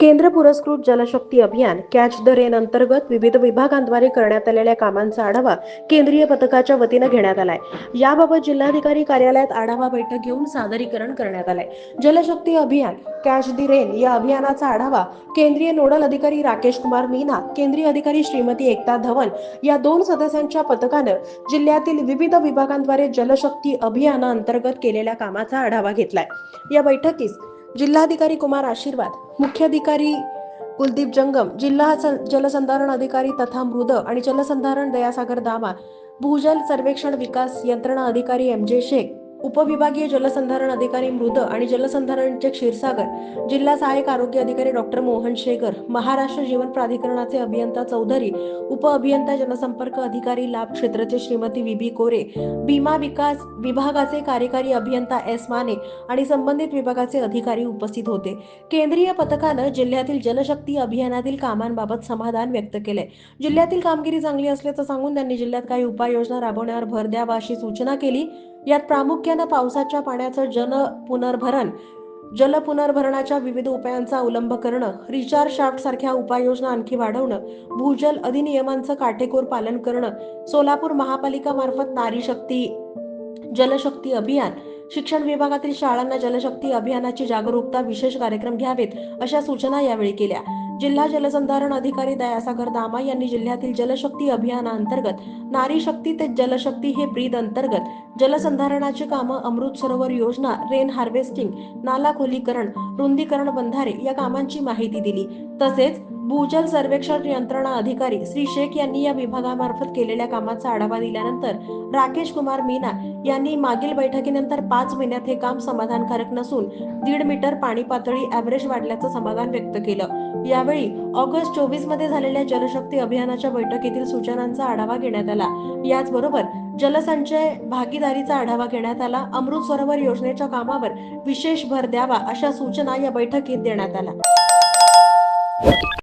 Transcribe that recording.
केंद्र पुरस्कृत जलशक्ती अभियान कॅच द रेन अंतर्गत विविध विभागांद्वारे करण्यात आलेल्या कामांचा आढावा केंद्रीय पथकाच्या वतीनं घेण्यात आलाय. याबाबत जिल्हाधिकारी कार्यालयात आढावा बैठक घेऊन सादरीकरण करण्यात आलंय. जलशक्ती अभियान कॅच द रेन या अभियानाचा आढावा केंद्रीय नोडल अधिकारी राकेश कुमार मीना केंद्रीय अधिकारी श्रीमती एकता धवन या दोन सदस्यांच्या पथकानं जिल्ह्यातील विविध विभागांद्वारे जलशक्ती अभियानाअंतर्गत केलेल्या कामाचा आढावा घेतलाय. या बैठकीस जिल्हाधिकारी कुमार आशीर्वाद मुख्याधिकारी कुलदीप जंगम जिल्हा स- जलसंधारण अधिकारी तथा मृद आणि जलसंधारण दयासागर दामा भूजल सर्वेक्षण विकास यंत्रणा अधिकारी एम जे शेख उपविभागीय जलसंधारण अधिकारी मृद आणि जलसंधारणचे क्षीरसागर जिल्हा सहाय्यक आरोग्य अधिकारी डॉक्टर मोहन शेगर महाराष्ट्र जीवन प्राधिकरणाचे अभियंता चौधरी उप अभियंता जनसंपर्क अधिकारी लाभ क्षेत्राचे श्रीमती विबी कोरे भीमा विकास विभागाचे कार्यकारी अभियंता एस. माने आणि संबंधित विभागाचे अधिकारी उपस्थित होते. केंद्रीय पथकानं जिल्ह्यातील जलशक्ती अभियानातील कामांबाबत समाधान व्यक्त केले जिल्ह्यातील कामगिरी चांगली असल्याचं सांगून त्यांनी जिल्ह्यात काही उपाययोजना राबवण्यावर भर द्यावा अशी सूचना केली. यात प्रामुख्यानं पावसाच्या पाण्याचं जन पुनर्भरण जल पुनर्भरणाच्या विविध उपायांचा अवलंब करणं रिचार्ज शाफ्ट सारख्या उपाययोजना आणखी वाढवणं भूजल अधिनियमांचं काटेकोर पालन करणं सोलापूर महापालिका मार्फत नारी शक्ती जलशक्ती अभियान शिक्षण विभागातील शाळांना जलशक्ती अभियानाची जागरूकता विशेष कार्यक्रम घ्यावेत अशा सूचना यावेळी केल्या. जिल्हा जलसंधारण अधिकारी दयासागर दामा यांनी जिल्ह्यातील जलशक्ती अभियानाअंतर्गत नारी शक्ती ते जलशक्ती हे ब्रीद अंतर्गत जलसंधारणाची कामं अमृत सरोवर योजना रेन हार्वेस्टिंग नाला खोलीकरण रुंदीकरण बंधारे या कामांची माहिती दिली. तसेच भूजल सर्वेक्षण यंत्रणा अधिकारी श्री शेख यांनी या विभागामार्फत केलेल्या कामाचा आढावा दिल्यानंतर राकेश कुमार मीना यांनी मागील बैठकीनंतर पाच महिन्यात हे काम समाधानकारक नसून दीड मीटर पाणी पातळी ॲव्हरेज वाढल्याचं समाधान व्यक्त केलं. यावेळी ऑगस्ट चोवीसमध्ये झालेल्या जलशक्ती अभियानाच्या बैठकीतील सूचनांचा आढावा घेण्यात आला. याचबरोबर जलसंचय भागीदारीचा आढावा घेण्यात आला. अमृत सरोवर योजनेच्या कामावर विशेष भर द्यावा अशा सूचना या बैठकीत देण्यात आल्या.